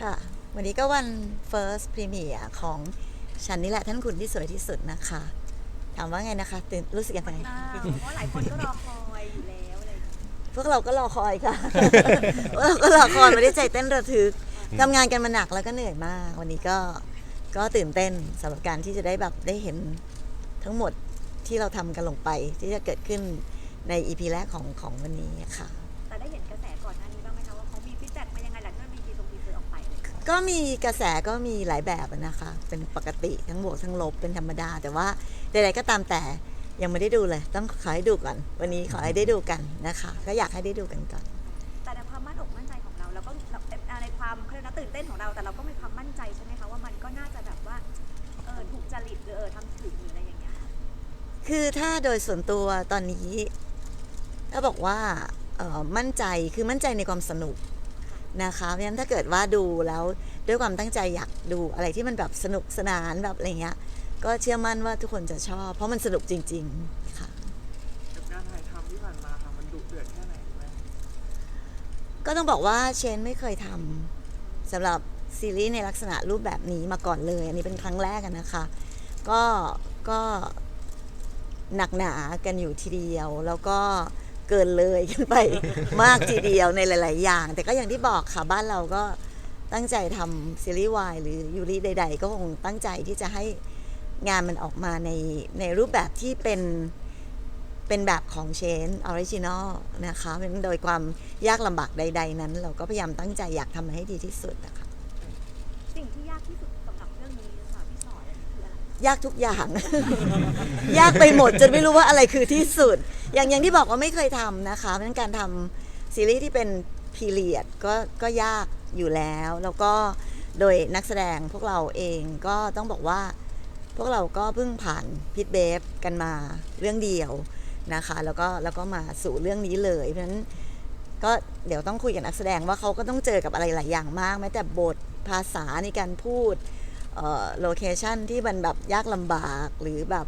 ค่ะ วันนี้ก็วัน first premiere ของฉันนี่แหละท่านคุณที่สวยที่สุดนะคะ ถามว่าไงนะคะตื่นรู้สึกยังไงอ่าเพราะหลายคนก็รอคอยอยู่แล้วอะไรอย่างเงี้ยพวกเราก็รอคอยค่ะ พวกเราก็รอคอยไม่ได้ใจเต้นระทึกทำงานกันมาหนักแล้วก็เหนื่อยมาก วันนี้ก็ก็ตื่นเต้นสำหรับการที่จะได้แบบได้เห็นทั้งหมดที่เราทำกันลงไปที่จะเกิดขึ้นใน EP แรกของของวันนี้ค่ะ กไปอะไรอย่างเงี้ยก็มีกระแสก็มีหลายแบบอะนะคะ เป็นปกติทั้งบวกทั้งลบเป็นธรรมดา แต่ว่าใดๆก็ตามแต่ยังไม่ได้ดูเลย ต้องขอให้ดูก่อน วันนี้ขอให้ได้ดูกันนะคะ ก็อยากให้ได้ดูกันก่อน แต่ในความมั่นอกมั่นใจของเราเราก็เราในความเขาเรียกนะตื่นเต้นของเราแต่เราก็มีความมั่นใจใช่ไหมคะว่ามันก็น่าจะแบบว่าเออถูกจริตหรือเออทำถึงหรืออะไรอย่างเงี้ยค่ะคือถ้าโดยส่วนตัวตอนนี้ถ้าบอกว่าเอ่อมั่นใจคือมั่นใจในความสนุก นะคะเพราะฉะนั้นถ้าเกิดว่าดูแล้วด้วยความตั้งใจอยากดูอะไรที่มันแบบสนุกสนานแบบอะไรเงี้ยก็เชื่อมั่นว่าทุกคนจะชอบ เพราะมันสนุกจริง ๆ ค่ะกับการถ่ายทำที่ผ่านมาค่ะมันดุเดือดแค่ไหนรู้ไหมก็ต้องบอกว่าเชนไม่เคยทำสำหรับซีรีส์ในลักษณะรูปแบบนี้มาก่อนเลย อันนี้เป็นครั้งแรกอะนะคะ ก็ก็หนักหนากันอยู่ทีเดียวแล้วก็ เกินเลยกันไปมากทีเดียวในหลาย ๆ อย่าง แต่ก็อย่างที่บอกค่ะบ้านเราก็ตั้งใจทำซีรีส์วายหรือยูริใด ๆ ก็คงตั้งใจที่จะให้งานมันออกมาในในรูปแบบที่เป็นเป็นแบบของเชนออริจินอลนะคะเป็นโดยความยากลำบากใด ๆ นั้น เราก็พยายามตั้งใจอยากทำให้ดีที่สุดนะคะ สิ่งที่ยากที่สุดสำหรับเรื่องนี้ค่ะพี่สอนคืออะไรยากทุกอย่าง ยากไปหมดจนไม่รู้ว่าอะไรคือที่สุดอย่างอย่างที่บอกว่าไม่เคยทำนะคะเพราะฉะนั้นการทำซีรีส์ที่เป็นพีเรียดก็ก็ยากอยู่แล้ว แล้วก็โดยนักแสดงพวกเราเองก็ต้องบอกว่า พวกเราก็เพิ่งผ่านพิทเบฟกันมาเรื่องเดียวนะคะ แล้วก็แล้วก็มาสู่เรื่องนี้เลย เพราะฉะนั้นก็เดี๋ยวต้องคุยกับนักแสดงว่าเขาก็ต้องเจอกับอะไรหลายอย่างมากแม้แต่บทภาษาในการพูดโลเคชันที่มันแบบยากลำบากหรือแบบ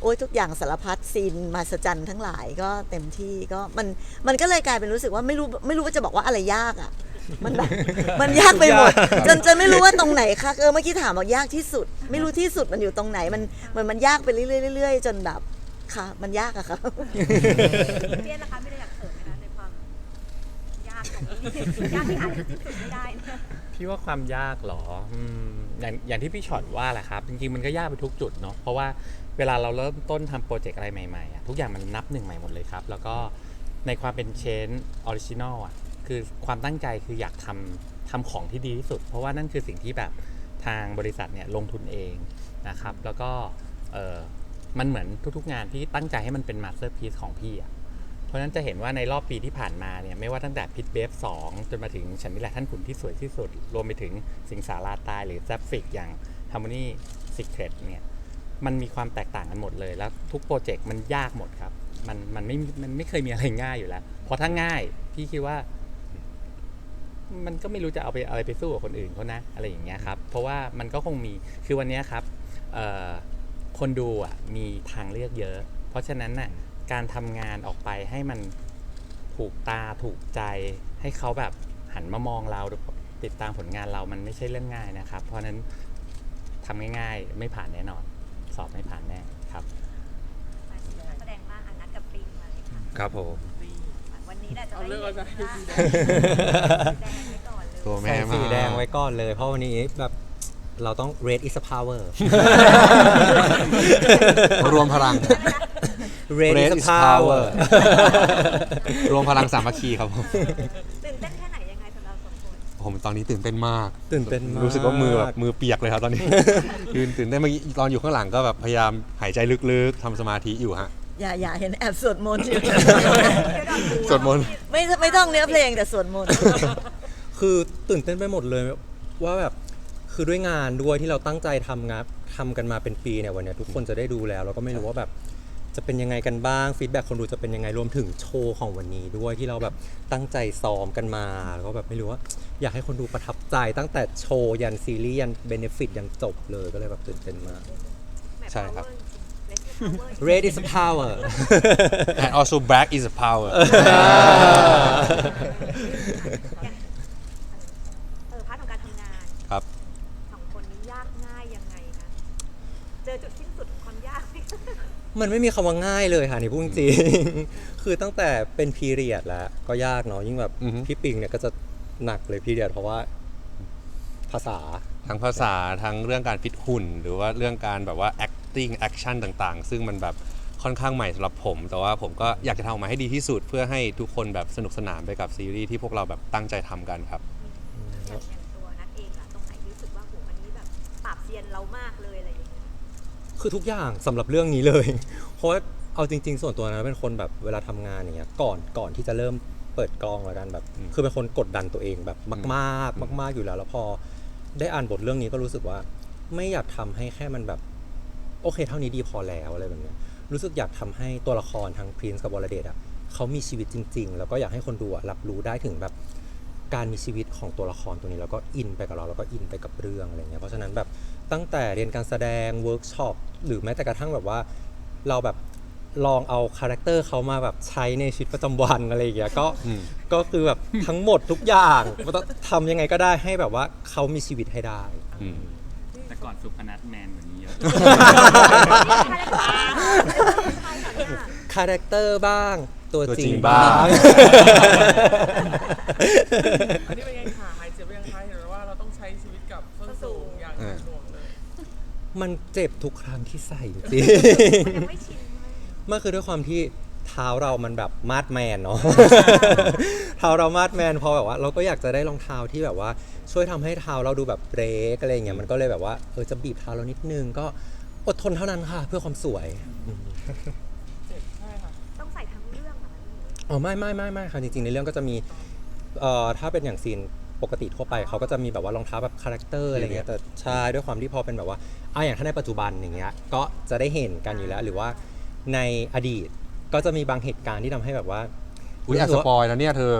โอ้ยทุกอย่างสารพัดซีนมาสจันทั้งหลายก็เต็มที่ก็มันมันก็เลยกลายเป็นรู้สึกว่าไม่รู้ไม่รู้ว่าจะบอกว่าอะไรยากอะ มันแบบมันยากไปหมดจนจนไม่รู้ว่าตรงไหนคะเออเมื่อกี้ถามว่ายากที่สุด ไม่รู้ที่สุดมันอยู่ตรงไหนมันมันมันยากไปเรื่อยๆเรื่อยๆจนแบบค่ะ มันยากอะค่ะเพี้ยนนะคะ ยากของนี้ยากที่าจุดที่สุดไม่ได้พี่ว่าความยากเหรออืมอย่างอย่างที่พี่ช็อตว่าแหละครับ จริงๆมันก็ยากไปทุกจุดเนาะเพราะว่าเวลาเราเริ่มต้นทำโปรเจกต์อะไรใหม่ๆอะทุกอย่างมันนับหนึ่งใหม่หมดเลยครับ แล้วก็ในความเป็นเชนออริจินอลอะคือความตั้งใจคืออยากทำทำของที่ดีที่สุด เพราะว่านั่นคือสิ่งที่แบบทางบริษัทเนี่ยลงทุนเองนะครับ แล้วก็เออมันเหมือนทุกๆงานที่ตั้งใจให้มันเป็นมาสเตอร์พี e ของพี่อะ เพราะฉะนั้นจะเห็นว่าในรอบปีที่ผ่านมาเนี่ยไม่ว่าตั้งแต่พิทเบฟสองจนมาถึงฉันนี่แหละท่านขุนที่สวยที่สุด รวมไปถึงสิงสาราตายหรือแซฟฟิกอย่าง Harmony Secret เนี่ยมันมีความแตกต่างกันหมดเลย แล้วทุกโปรเจกต์มันยากหมดครับ มันมันไม่มันไม่เคยมีอะไรง่ายอยู่แล้วเพราะถ้าง่ายพี่คิดว่า มันก็ไม่รู้จะเอาไปอะไรไปสู้กับคนอื่นเขานะอะไรอย่างเงี้ยครับ เพราะว่ามันก็คงมีคือวันนี้ครับคนดูอะมีทางเลือกเยอะ เพราะฉะนั้นน่ะ การทำงานออกไปให้มันถูกตาถูกใจให้เขาแบบหันมามองเราติดตามผลงานเรามันไม่ใช่เรื่องง่ายนะครับ เพราะฉะนั้นทำง่ายๆ ไม่ผ่านแน่นอน สอบไม่ผ่านแน่ครับมาถึงนักแสดงมากอันนัดกับปิงมาเลยค่ะครับผมวันนี้แหละจะเอาได้เรื่องเห็เอานใจว่าให้ดีแดงไว้ก่อนเลยตัวแม่ใส่มาสีแดงไว้ก่อนเลย เพราะวันนี้แบบเราต้อง red is a power รวมพลัง red Red is a is power power รวมพลังสามัคคีครับผมตื่นเต้นแค่ไหนยังไงสำหรับสองคนผมตอนนี้ตื่นเต้นมาก ตื่นเต้นมากรู้สึกว่ามือแบบมือเปียกเลยครับตอนนี้ ยืนตื่นเต้นเมื่อกี้ตอนอยู่ข้างหลังก็แบบพยายามหายใจลึกๆทำสมาธิอยู่ฮะ อย่าอย่าเห็นแอบสวดมนต์อยู่ สวดมนต์ ไม่ไม่ต้องเนื้อเพลงแต่สวดมนต์คือตื่นเต้นไปหมดเลยว่าแบบคือด้วยงานด้วยที่เราตั้งใจทำงานทำกันมาเป็นปีเนี่ยวันเนี้ยทุกคนจะได้ดูแล้ว เราก็ไม่รู้ว่าแบบ จะเป็นยังไงกันบ้างฟีดแบ็คนดูจะเป็นยังไงรวมถึงโชว์ของวันนี้ด้วยที่เราแบบตั้งใจซ้อมกันมาแล้วก็แบบไม่รู้ว่า อยากให้คนดูประทับใจตั้งแต่โชว์ยันซีรีส์ยันเบนฟิตยันจบเลยก็เลยแบบตื่นเต้นมาก ใช่ครับ red is a power and also black is a power เออพาร์ทของการท ครับ สองคนนี้ยากง่ายยังไงคะเจอจุดสิ้นสุดของความยากไหม มันไม่มีคำว่าง่ายเลยค่ะนี่พูดจริงๆ คือตั้งแต่เป็นพีเรียดแล้ว ก็ยากเนาะยิ่งแบบอือฮึ พี่ปิงเนี่ยก็จะหนักเลยพีเรียดเพราะว่า ภาษา ทั้งภาษาทั้งเรื่องการฟิตหุ่น หรือว่าเรื่องการแบบว่า acting action ต่างๆ ซึ่งมันแบบค่อนข้างใหม่สำหรับผม แต่ว่าผมก็อยากจะทำออกมาให้ดีที่สุด เพื่อให้ทุกคนแบบสนุกสนานไปกับซีรีส์ที่พวกเราแบบตั้งใจทำกันครับ คือทุกอย่างสำหรับเรื่องนี้เลย เพราะว่าเอาจริง ๆ ส่วนตัวนะเป็นคนแบบเวลาทำงานอย่างเงี้ยก่อนก่อนที่จะเริ่มเปิดกล้องแล้วกันแบบ คือเป็นคนกดดันตัวเองแบบมากอืมๆมาก ๆอยู่แล้ว แล้วพอได้อ่านบทเรื่องนี้ก็รู้สึกว่า ไม่อยากทำให้แค่มันแบบ โอเค เท่านี้ดีพอแล้วอะไรแบบเนี้ยรู้สึกอยากทำให้ตัวละครทั้งพรินซ์กับวรเดชอะเขามีชีวิตจริง ๆ แล้วก็อยากให้คนดูอะรับรู้ได้ถึงแบบ การมีชีวิตของตัวละครตัวนี้แล้วก็อินไปกับเราแล้วก็อินไปกับเรื่องอะไรเงี้ยเพราะฉะนั้นแบบตั้งแต่เรียนการแสดงเวิร์กช็อปหรือแม้แต่กระทั่งแบบว่าเราแบบลองเอาคาแรคเตอร์เขามาแบบใช้ในชีวิตประจำวันอะไรอย่างเงี้ยก็อืมก็คือแบบทั้งหมดทุกอย่างมันต้องทำยังไงก็ได้ให้แบบว่าเขามีชีวิตให้ได้อืมแต่ก่อนสุพนัทแมนกว่านี้เยอะคาแรคเตอร์บ้างตัวตัวจริจริงงบ้าบ้างง อันนี้เป็นไงคะหายเจ็บยังคะเห็นไหมว่าเราต้องใช้ชีวิตกับส้นสูงอย่างหนักหน่วงเลยมันเจ็บทุกครั้งที่ใส่จริงมันยังไม่ชินใช่ไหมมันคือด้วยความที่เท้าเรามันแบบมาดแมนเนาะ เท้าเรามาดแมนพอแบบว่า เราก็อยากจะได้รองเท้าที่แบบว่า ช่วยทำให้เท้าเราดูแบบเบรกอะไรอย่างเงี้ยมันก็เลยแบบว่าเออจะบีบเท้าเรานิดนึงก็อดทนเท่านั้นค่ะ เพื่อความสวย เจ็บใช่ค่ะต้องใส่ทั้งเรื่องอะมันนี้อ๋อไม่ไม่ไม่ไม่ค่ะจริงๆในเรื่องก็จะมี เอ่อถ้าเป็นอย่างซีนปกติทั่วไปเขาก็จะมีแบบว่ารองเท้าแบบคาแรคเตอร์อะไรเงี้ยแต่ใช่ด้วยความที่พอเป็นแบบว่าอะอย่างถ้าในปัจจุบันอย่างเงี้ยก็จะได้เห็นกันอยู่แล้วหรือว่าในอดีตก็จะมีบางเหตุการณ์ที่ทำให้แบบว่า อุ้ยแอบสปอยแล้วเนี่ยเธอ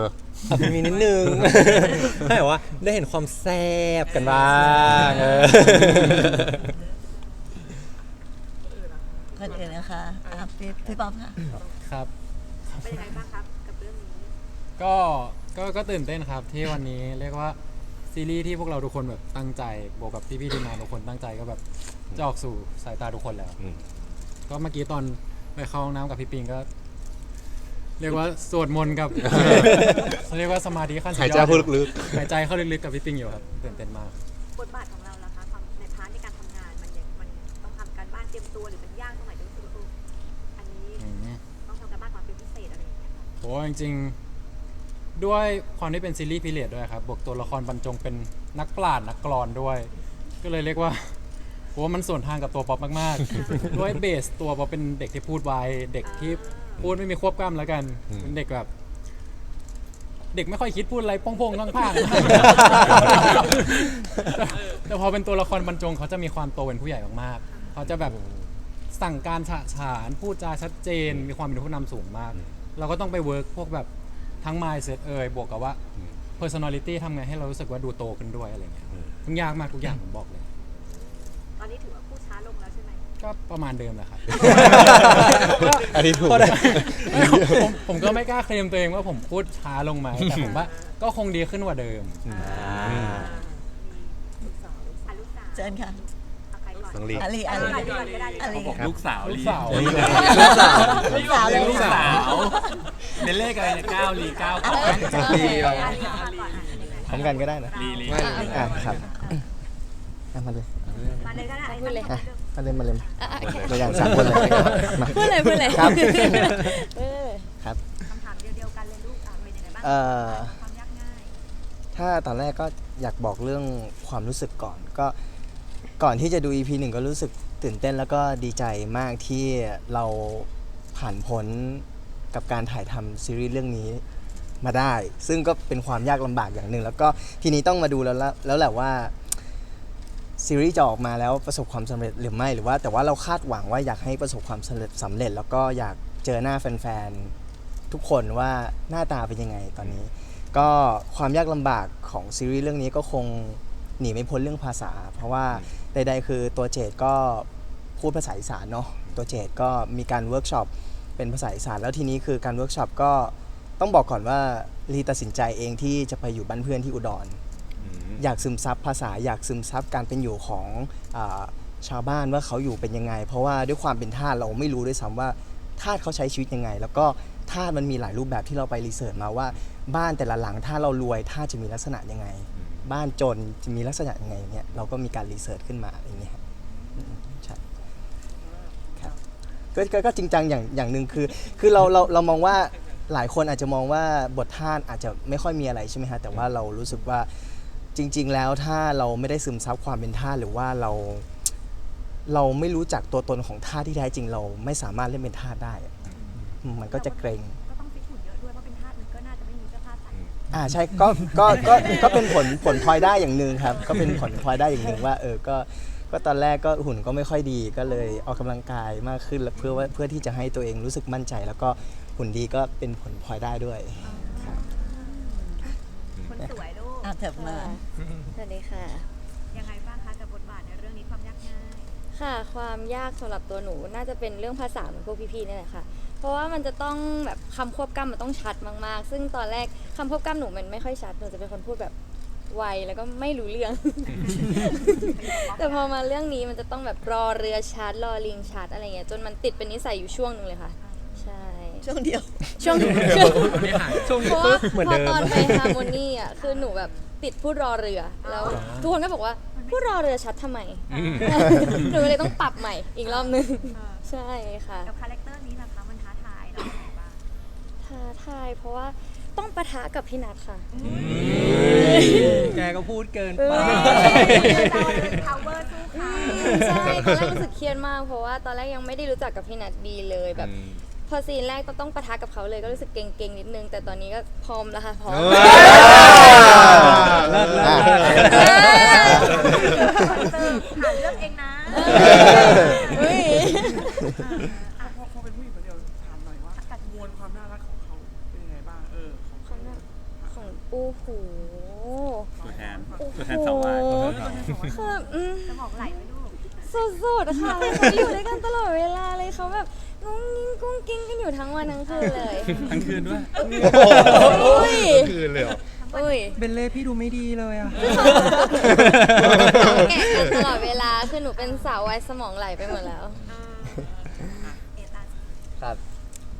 อะมีนิดนึง ให้แบบว่าได้เห็นความแซ่บกันบ้างเออคนอื่นนะคะอะพี่พี่ป๊อปค่ะ ครับ เป็นยังไงบ้างครับกับเรื่องนี้ก็ ก็ก็ตื่นเต้นครับที่วันนี้เรียกว่าซีรีส์ที่พวกเราทุกคนแบบตั้งใจบวกกับพี่พี่ๆทีมงานทุกคนตั้งใจก็แบบจะออกสู่สายตาทุกคนแล้ว อืม ก็เมื่อกี้ตอนไปเข้าห้องน้ำกับพี่ปิงก็ เรียกว่าสวดมนต์กับ เรียกว่าสมาธิขั้นสุดหายยใจอดเข้าลึกหายใจเข้าลึกๆกับพี่ปิงอยู่ครับตื่นเต้นมาก บทบาทของเราล่ะคะความในพาร์ทในการทำงานมันยังมันต้องทำการบ้านเตรียมตัวหรือมันยากตรงไหนจนรู้สึกว่าเอออันนี้อืม ต้องทำการบ้านความเป็นพิเศษอะไรอย่างเงี้ยค่ะโหจริงๆ ด้วยความที่เป็นซีรีส์พีเรียดด้วยครับบวกตัวละครบรรจงเป็นนักปราชญ์นักกลอนด้วย ก็เลยเรียกว่าโหมันส่วนทางกับตัวป๊อปมากๆ ด้วยเบสตัวป๊อปเป็นเด็กที่พูดไวเด็กที่พูดไม่มีควบกล้ามแล้วกันอืมเป็นเด็กแบบ เด็กไม่ค่อยคิดพูดอะไรโป้งๆข้างๆแต่แต่พอเป็นตัวละครบรรจงเขาจะมีความโตเป็นผู้ใหญ่มากๆเขาจะแบบสั่งการฉะฉานพูดจาชัดเจน มีความเป็นผู้นำสูงมาก เราก็ต้องไปเวิร์กพวกแบบ ทั้ง mindset เอ่ยบวกกับว่าอืม personality ทำไงให้เรารู้สึกว่าดูโตขึ้นด้วยอะไรเงี้ยอืมทุกอยากมากทุกอย่างผมบอกเลย ตอนนี้ถือว่าพูดช้าลงแล้วใช่ไหมก็ประมาณเดิมแหละครับ อันนี้ถูกพอได้ผมผมก็ไม่กล้าเคลมตัวเองว่าผมพูดช้าลงไหมแต่ผมว่าก็คงดีขึ้นกว่าเดิมอืมลูกสาวอะลูกสาว เชิญค่ะเอาใครก่อ นน้องลีอาลีอาลีอาลีก่อนก็ได้อาลีครับค่ะลูกสาวลูกลีสาวลูกสาวลูกสาวเลย ลูกสาวเน้นเลขอะไรเนี่ยเก้าลีเก้าก่อนอาลีก่อนอาลีก่อนอะยังไงพร้อมกันก็ได้นะลีลีอะครับอะมาเลยมาเลยก็ได้พูดเลยอะมาเลยมาเลยอะอะตัวอย่างสามคนเลยมาพูดเลยพูดเลยครับ เออครับ คำถามเดียวๆกันเลยลูกอะเป็นยังไงบ้างเอ่อ ความยากง่ายถ้าตอนแรกก็อยากบอกเรื่องความรู้สึกก่อน ก็ ก่อนที่จะดู EP หนึ่งก็รู้สึกตื่นเต้นแล้วก็ดีใจมากที่เราผ่านพ้นกับการถ่ายทำซีรีส์เรื่องนี้มาได้ ซึ่งก็เป็นความยากลำบากอย่างหนึ่ง แล้วก็ทีนี้ต้องมาดูแล้วแล้วแหละว่าซีรีส์จะออกมาแล้วประสบความสำเร็จหรือไม่หรือว่า แต่ว่าเราคาดหวังว่าอยากให้ประสบความสำเร็จสำเร็จ แล้วก็อยากเจอหน้าแฟนๆทุกคนว่าหน้าตาเป็นยังไงตอนนี้ ก็ความยากลำบากของซีรีส์เรื่องนี้ก็คง หนีไม่พ้นเรื่องภาษา เพราะว่าใดๆคือตัวเจดก็พูดภาษาอีสานเนาะตัวเจดก็มีการเวิร์กช็อปเป็นภาษาอีสานแล้วทีนี้คือการเวิร์กช็อปก็ต้องบอกก่อนว่าลีตัดสินใจเองที่จะไปอยู่บ้านเพื่อนที่อุดรอืมอยากซึมซับภาษาอยากซึมซับการเป็นอยู่ของอาชาวบ้านว่าเขาอยู่เป็นยังไง เพราะว่าด้วยความเป็นทาสเราไม่รู้ด้วยซ้ำว่าทาสเขาใช้ชีวิตยังไง แล้วก็ทาสมันมีหลายรูปแบบที่เราไปรีเสิร์ชมาว่าบ้านแต่ละหลังถ้าเรารวยทาสจะมีลักษณะยังไง บ้านจนจะมีลักษณะยังไงเนี่ยเราก็มีการรีเสิร์ชขึ้นมาอย่างเงี้ยครับอืมใช่ครับก็ก็ก็จริงจังอย่างอย่างหนึ่งคือ คือเราเราเรามองว่าหลายคนอาจจะมองว่าบททาสอาจจะไม่ค่อยมีอะไรใช่ไหมฮะแต่ว่าเรารู้สึกว่าจริง ๆ แล้วถ้าเราไม่ได้ซึมซับความเป็นทาสหรือว่าเราเราไม่รู้จักตัวตนของทาสที่แท้จริงเราไม่สามารถเล่นเป็นทาสได้อะอืมมันก็จะเกรง อ่าใช่ก็ก็ก็ก็เป็นผลผลพลอยได้อย่างหนึ่งครับ ก็เป็นผลพลอยได้อย่างหนึ่งว่า เออก็ก็ตอนแรกก็หุ่นก็ไม่ค่อยดีก็เลยออกกำลังกายมากขึ้นแล้วเพื่อว่าเพื่อที่จะให้ตัวเองรู้สึกมั่นใจ แล้วก็หุ่นดีก็เป็นผลพลอยได้ด้วย คนสวยลูก อะแถบมา สวัสดีค่ะ ยังไงบ้างคะกับบทบาทในเรื่องนี้ความยากง่าย ค่ะ ความยากสำหรับตัวหนูน่าจะเป็นเรื่องภาษาเหมือนพวกพี่ๆนี่แหละค่ะ เพราะว่ามันจะต้องแบบคำควบกล้ำมันต้องชัดมากๆ ซึ่งตอนแรกคำควบกล้ำหนูมันไม่ค่อยชัดหนูจะเป็นคนพูดแบบไวแล้วก็ไม่รู้เรื่อง แต่พอมาเรื่องนี้มันจะต้องแบบรอเรือชัดรอลิงชัดอะไรเงี้ยจนมันติดเป็นนิสัยอยู่ช่วงหนึ่งเลยค่ะ ใช่ช่วงเดียวช่วงช่วงไม่หายช่วงเพราะว่าเหมือนพอเดิมตอนไปฮาร์โมนีอะคือหนูแบบติดพูดรอเรือแล้วทุกคนก็บอกว่าพูดรอเรือชัดทำไมหนูเลยต้องปรับใหม่อีกรอบนึงใช่ค่ะกับคาแรคเต ท้าทาย เพราะว่าต้องปะทะกับพี่นัทค่ะ แกก็พูดเกินเอไปอเรา power สู้เขา ใช่ตอนแรกรู้สึกเครียดมาก เพราะว่าตอนแรกยังไม่ได้รู้จักกับพี่นัทดีเลยแบบ พอซีนแรกก็ต้องปะทะกับเขาเลยก็รู้สึกเก่งๆนิดนึง แต่ตอนนี้ก็พร้อมแล้วค่ะพร้อม เลิศเลิศอ่าเติมหาเรื่องเองนะเฮ้ย โอ้โห ตัวแทนโอ้โหตัวแทนสาววายคืออืมสมองไหลไหมลูกสุดๆค่ะเขาอยู่ด้วยกันตลอดเวลาเลยเขาแบบงุ้งงิ้งกุ้งกิ้งกันอยู่ทั้งวันทั้งคืนเลยทั้งคืนด้วยอุ้ยคืนเลยเหรออุ้ย เบลเล่พี่ดูไม่ดีเลยอะแกะกันตลอดเวลา คือหนูเป็นสาววัยสมองไหลไปหมดแล้ว เอตาครับ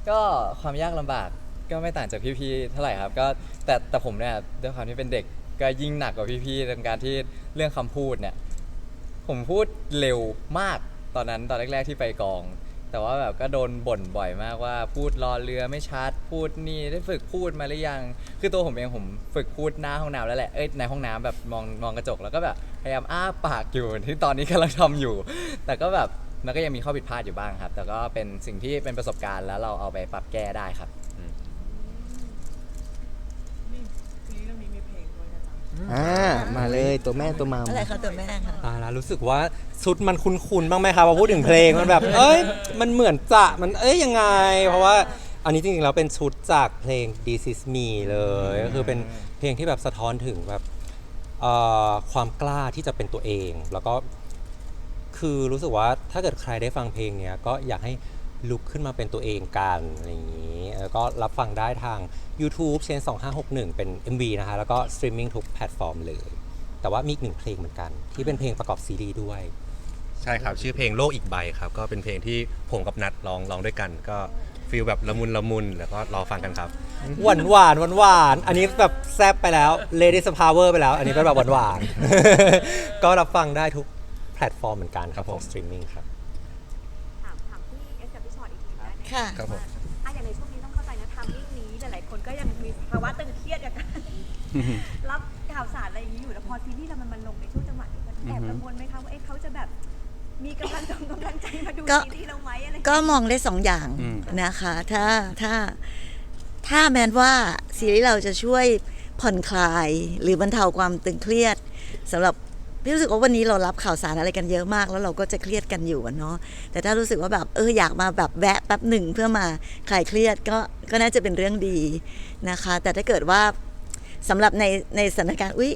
ก็ความยากลำบาก ก็ไม่ต่างจากพี่ๆเท่าไหร่ครับก็แต่แต่ผมเนี่ยด้วยความที่เป็นเด็กก็ยิ่งหนักกว่าพี่ๆในการที่เรื่องคำพูดเนี่ย ผมพูดเร็วมากตอนนั้นตอนแรกๆที่ไปกอง แต่ว่าแบบก็โดนบ่นบ่อยมากว่าพูดรอเรือไม่ชัดพูดนี่ได้ฝึกพูดมาหรือยัง คือตัวผมเองผมฝึกพูดหน้าห้องน้ำแล้วแหละเอ้ยในห้องน้ำแบบมองมองกระจกแล้วก็แบบพยายามอ้าปากอยู่ที่ตอนนี้กำลังทำอยู่ แต่ก็แบบมันก็ยังมีข้อผิดพลาดอยู่บ้างครับ แต่ก็เป็นสิ่งที่เป็นประสบการณ์แล้วเราเอาไปปรับแก้ได้ครับ นี่ซีรีส์เรื่องนี้มีเพลงด้วยนะจ๊ะ อ่ามาเลยตัวแม่ตัวมัม อะไรคะตัวแม่คะตายแล้วรู้สึกว่าชุดมันคุ้นๆบ้างไหมครับพอพูดถึงเพลงมันแบบ เอ้ยมันเหมือนจะมันเอ้ยยังไง เพราะว่าอันนี้จริงๆแล้วเป็นชุดจากเพลง This Is Me เลยก็คือเป็นเพลงที่แบบสะท้อนถึงแบบเอ่อความกล้าที่จะเป็นตัวเอง แล้วก็คือรู้สึกว่าถ้าเกิดใครได้ฟังเพลงเนี้ยก็อยากให้ ลุกขึ้นมาเป็นตัวเองกันอะไรอย่างนี้แล้วก็รับฟังได้ทาง YouTube เชน2561 เป็น MV นะคะ แล้วก็สตรีมมิ่งทุกแพลตฟอร์มเลย แต่ว่ามีอีกหนึ่งเพลงเหมือนกัน ที่เป็นเพลงประกอบซีรีส์ด้วย ใช่ครับ ชื่อเพลงโลกอีกใบครับ ก็เป็นเพลงที่ผมกับนัดร้องร้องด้วยกัน ก็ฟีลแบบละมุนละมุนแล้วก็รอฟังกันครับ หวานหวานหวานหวานๆอันนี้แบบแซบไปแล้ว Lady Power ไปแล้ว อันนี้เป็นแบบหวานหวานๆก็รับฟังได้ทุกแพลตฟอร์มเหมือนกันครับครับขผอมงสตรีมมิ่งครับ ค่ะ ครับผม อะอย่างในช่วงนี้ต้องเข้าใจนะทำมิ่งนี้หลายๆคนก็ยังมีภาวะตึงเครียดกับการรับข่าวสารอะไรอย่างนี้อยู่แล้วพอซีรีส์เรามันมันลงในช่วงจังหวะนี้มันแอบกังวลไหมคะว่าเอ๊ะเขาจะแบบมีกำลังจงกำลังใจมาดูก็ ซีรีส์เราไหมอะไรอย่างก็เงี้ยมองได้สองอย่างนะคะ ถ้าถ้าถ้าแม้ว่าซีรีส์เราจะช่วยผ่อนคลาย หรือบรรเทาความตึงเครียดสำหรับ พี่รู้สึกว่าวันนี้เรารับข่าวสารอะไรกันเยอะมาก แล้วเราก็จะเครียดกันอยู่เนาะแต่ถ้ารู้สึกว่าแบบเอออยากมาแบบแวะแป๊บหนึ่งเพื่อมาคลายเครียดก็ก็น่าจะเป็นเรื่องดีนะคะ แต่ถ้าเกิดว่าสำหรับในในสถานการณ์อุ้ย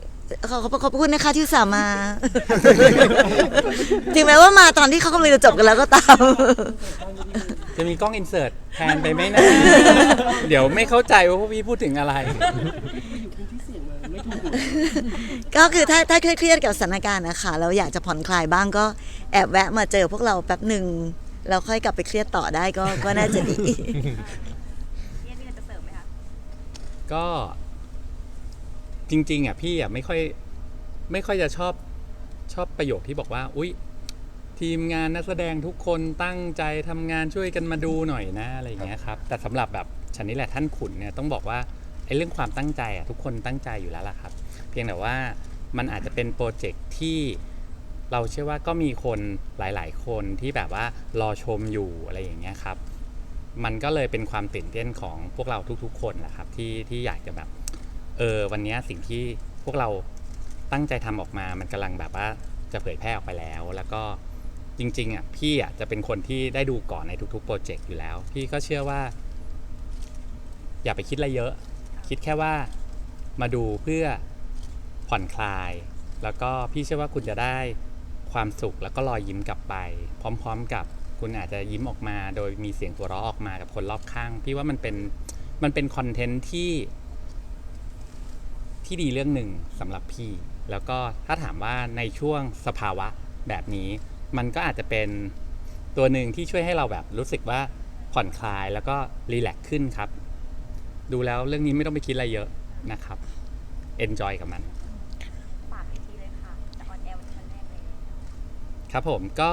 ขอขอบขอบคุณนะคะที่สามา ถึงแม้ว่ามาตอนที่เขากำลังจะจบกันแล้วก็ตาม จะมีกล้องอินเสิร์ตแทนไปไหมนะ เดี๋ยวไม่เข้าใจว่าพวกพี่พูดถึงอะไร กก็คือถ้าถ้าเครียดๆกับสถานการณ์นะคะเราอยากจะผ่อนคลายบ้างก็แอบแวะมาเจอพวกเราแป๊บหนึ่งเราค่อยกลับไปเครียดต่อได้ก็ก็น่าจะดีเรียนมีอะไรจะเสริมไหมคะก็จริง ๆอะพี่อะไม่ค่อยไม่ค่อยจะชอบชอบประโยคที่บอกว่า อุ๊ย ทีมงานนักแสดงทุกคนตั้งใจทำงานช่วยกันมาดูหน่อยนะอะไรอย่างเงี้ยครับ แต่สำหรับแบบฉันนี่แหละท่านขุนเนี่ยต้องบอกว่า ไอ้เรื่องความตั้งใจอะทุกคนตั้งใจอยู่แล้วล่ะครับ เพียงแต่ว่ามันอาจจะเป็นโปรเจกต์ที่เราเชื่อว่าก็มีคนหลาย ๆ คนที่แบบว่ารอชมอยู่อะไรอย่างเงี้ยครับ มันก็เลยเป็นความตื่นเต้นของพวกเราทุกๆ คนแหละครับที่ที่อยากจะแบบเออวันนี้สิ่งที่พวกเราตั้งใจทำออกมา มันกำลังแบบว่าจะเผยแพร่ออกไปแล้ว แล้วก็จริงๆอะพี่อะจะเป็นคนที่ได้ดูก่อนในทุกๆโปรเจกต์อยู่แล้ว พี่ก็เชื่อว่า อย่าไปคิดอะไรเยอะ คิดแค่ว่ามาดูเพื่อผ่อนคลาย แล้วก็พี่เชื่อว่าคุณจะได้ความสุขแล้วก็รอยยิ้มกลับไป พร้อม ๆ กับคุณอาจจะยิ้มออกมา โดยมีเสียงหัวเราะออกมากับคนรอบข้าง พี่ว่ามันเป็นมันเป็นคอนเทนต์ที่ ที่ดีเรื่องหนึ่งสำหรับพี่ แล้วก็ถ้าถามว่าในช่วงสภาวะแบบนี้ มันก็อาจจะเป็นตัวหนึ่งที่ช่วยให้เราแบบรู้สึกว่าผ่อนคลายแล้วก็รีแลกซ์ขึ้นครับ ดูแล้วเรื่องนี้ไม่ต้องไปคิดอะไรเยอะนะครับ enjoy กับมัน ฝากอีกทีเลยค่ะจะออนแอร์วันนี้วันแรกเลยครับผมก็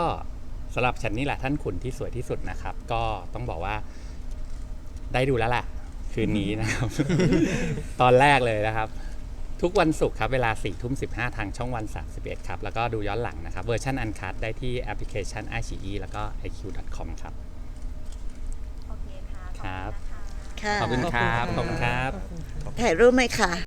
สำหรับฉันนี่แหละท่านขุนที่สวยที่สุดนะครับ ก็ต้องบอกว่าได้ดูแล้วแหละคืนนี้นะครับ ตอนแรกเลยนะครับ ทุกวันศุกร์ครับ เวลา4ี่ทุ่มสิทางช่องวัน 31 ครับ แล้วก็ดูย้อนหลังนะครับ เวอร์ชันอันคัได้ที่แอปพลิเคชัน i อ e แล้วก็ iq.com ครับ โอเคค่ะครับขอบคุณนะคะ ค่ะ ขอบคุณครับ ขอบคุณครับ ถ่ายรูปไหมคะ